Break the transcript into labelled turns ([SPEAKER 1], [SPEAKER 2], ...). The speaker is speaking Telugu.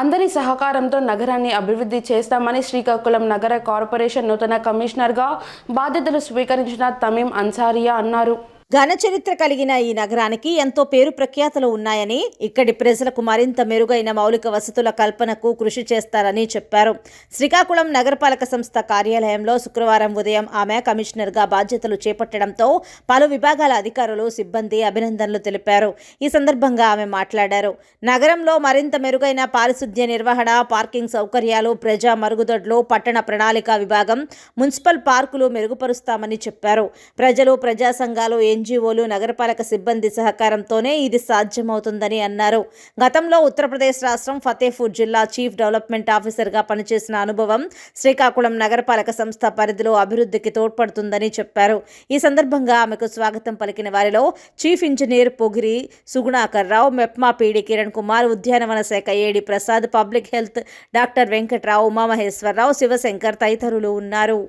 [SPEAKER 1] అందరి సహకారంతో నగరాన్ని అభివృద్ధి చేస్తామని శ్రీకాకుళం నగర కార్పొరేషన్ నూతన కమిషనర్గా బాధ్యతలు స్వీకరించిన తమీం అన్సారియా అన్నారు.
[SPEAKER 2] ఘన చరిత్ర కలిగిన ఈ నగరానికి ఎంతో పేరు ప్రఖ్యాతలు ఉన్నాయని ఇక్కడి ప్రజలకు మరింత మెరుగైన మౌలిక వసతుల కల్పనకు కృషి చేస్తారని చెప్పారు. శ్రీకాకుళం నగరపాలక సంస్థ కార్యాలయంలో శుక్రవారం ఉదయం ఆమె కమిషనర్గా బాధ్యతలు చేపట్టడంతో పలు విభాగాల అధికారులు సిబ్బంది అభినందనలు తెలిపారు. ఈ సందర్భంగా ఆమె మాట్లాడారు. నగరంలో మరింత మెరుగైన పారిశుద్ధ్య నిర్వహణ పార్కింగ్ సౌకర్యాలు ప్రజా మరుగుదొడ్లు పట్టణ ప్రణాళిక విభాగం మున్సిపల్ పార్కులు మెరుగుపరుస్తామని చెప్పారు. ప్రజలు ప్రజా సంఘాలు ఎన్జీఓలు నగరపాలక సిబ్బంది సహకారంతోనే ఇది సాధ్యమవుతుందని అన్నారు. గతంలో ఉత్తరప్రదేశ్ రాష్ట్రం ఫతేపూర్ జిల్లా చీఫ్ డెవలప్మెంట్ ఆఫీసర్గా పనిచేసిన అనుభవం శ్రీకాకుళం నగరపాలక సంస్థ పరిధిలో అభివృద్ధికి తోడ్పడుతుందని చెప్పారు. ఈ సందర్భంగా ఆమెకు స్వాగతం పలికిన వారిలో chief engineer Pogiri Sugunakar Rao MEPMA PD Kiran Kumar ఉద్యానవన శాఖ AD Prasad public health doctor Venkatrao Umamaheswararao Sivashankar తదితరులు ఉన్నారు.